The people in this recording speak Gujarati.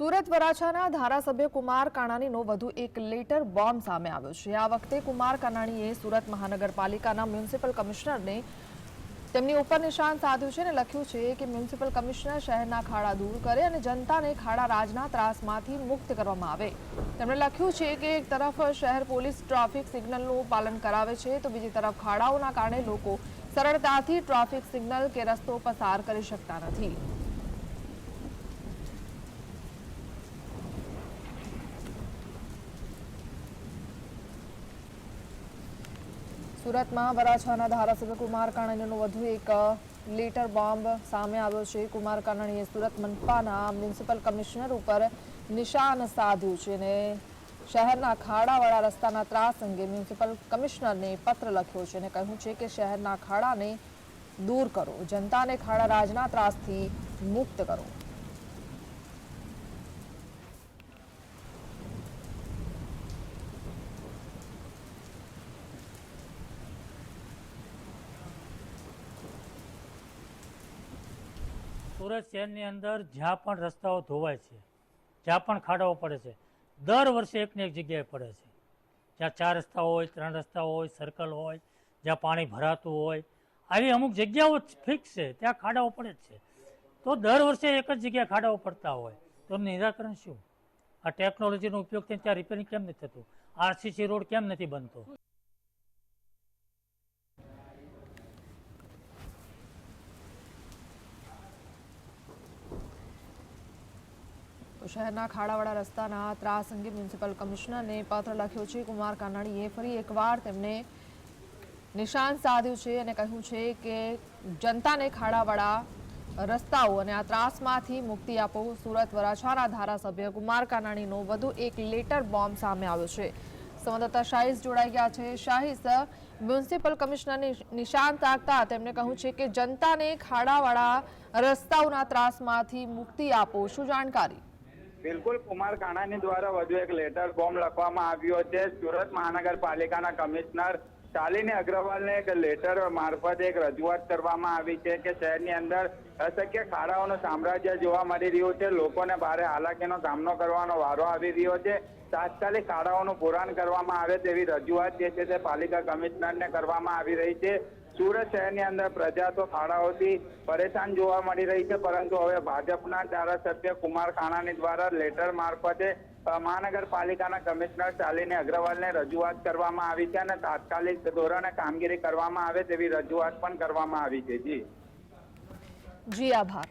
સુરત વરાછાના ધારાસભ્ય કુમાર કાનાણીનો વધુ એક લેટર બોમ્બ સામે આવ્યો છે. આ વખતે કુમાર કાનાણીએ સુરત મહાનગરપાલિકાના મ્યુનિસિપલ કમિશનરને તેમની ઉપર નિશાન સાધ્યું છે અને લખ્યું છે કે મ્યુનિસિપલ કમિશનર શહેરના ખાડા દૂર કરે અને જનતાને ખાડા રાજના ત્રાસમાંથી મુક્ત કરવામાં આવે. તેમણે લખ્યું છે કે એક તરફ શહેર પોલીસ ટ્રાફિક સિગ્નલનું પાલન કરાવે છે, તો બીજી તરફ ખાડાઓના કારણે લોકો સરળતાથી ટ્રાફિક સિગ્નલ કે રસ્તો પસાર કરી શકતા નથી. સુરતમાં વરાછાના ધારાસભ્ય કુમાર કાનાણીનો વધુ એક લેટર બોમ્બ સામે આવ્યો છે. કુમાર કાનાણીએ સુરત મનપાના મ્યુનિસિપલ કમિશનર ઉપર નિશાન સાધ્યું છે અને શહેરના ખાડાવાળા રસ્તાના ત્રાસ અંગે મ્યુનિસિપલ કમિશનરને પત્ર લખ્યો છે અને કહ્યું છે કે શહેરના ખાડાને દૂર કરો. જનતાને ખાડા રાજના ત્રાસથી મુક્ત કરો. સુરત શહેરની અંદર જ્યાં પણ રસ્તાઓ ધોવાય છે, જ્યાં પણ ખાડાઓ પડે છે, દર વર્ષે એકને એક જગ્યાએ પડે છે. જ્યાં ચાર રસ્તા હોય, ત્રણ રસ્તા હોય સર્કલ હોય, જ્યાં પાણી ભરાતું હોય, આવી અમુક જગ્યાઓ ફિક્સ છે, ત્યાં ખાડાઓ પડે જ છે. તો દર વર્ષે એક જ જગ્યાએ ખાડાઓ પડતા હોય. તો નિરાકરણ શું? આ ટેકનોલોજીનો ઉપયોગ થઈને ત્યાં રિપેરિંગ કેમ નથી થતું? આરસીસી રોડ કેમ નથી બનતો? શહેરના ખાડાવાળા રસ્તાના ત્રાસ અંગે મ્યુનિસિપલ કમિશનરને પત્ર લખ્યો છે. કુમાર કાનાણીએ ફરી એકવાર તેમને નિશાન સાધ્યું છે અને કહ્યું છે કે જનતાને ખાડાવાળા રસ્તાઓ અને આ ત્રાસમાંથી મુક્તિ આપો. સુરત વરાછાના ધારાસભ્ય કુમાર કાનાણીનો વધુ એક લેટર બોમ્બ સામે આવ્યો છે. સંવાદદાતા શાહીસ જોડાઈ ગયા છે. શાહીસ, મ્યુનિસિપલ કમિશનરને નિશાન તાકતા તેમણે કહ્યું છે કે જનતાને ખાડાવાળા રસ્તાઓના ત્રાસમાંથી મુક્તિ આપો. શું જાણકારી? બિલકુલ કુમાર કાણાની દ્વારા વધુ એક લેટર બોમ્બ લખવામાં આવ્યો છે. સુરત મહાનગરપાલિકાના કમિશનર શાલિની અગ્રવાલને એક લેટર મારફતે એક રજૂઆત કરવામાં આવી છે કે શહેરની અંદર અશક્ય ખાડાઓનું સામ્રાજ્ય જોવા મળી રહ્યું છે. લોકોને ભારે હાલાકીનો સામનો કરવાનો વારો આવી રહ્યો છે. તાત્કાલિક ખાડાઓનું પુરાણ કરવામાં આવે તેવી રજૂઆત જે છે તે પાલિકા કમિશનરને કરવામાં આવી રહી છે. સુરત શહેરની અંદર પ્રજા તો ખાડાઓથી પરેશાન જોવા મળી રહી છે, પરંતુ હવે ભાજપના ધારાસભ્ય કુમાર કાનાણી દ્વારા લેટર મારફતે મહાનગરપાલિકાના કમિશનર શાલિની અગ્રવાલને રજૂઆત કરવામાં આવી છે અને તાત્કાલિક ધોરણે કામગીરી કરવામાં આવે તેવી રજૂઆત પણ કરવામાં આવી છે. જી. જી, આભાર.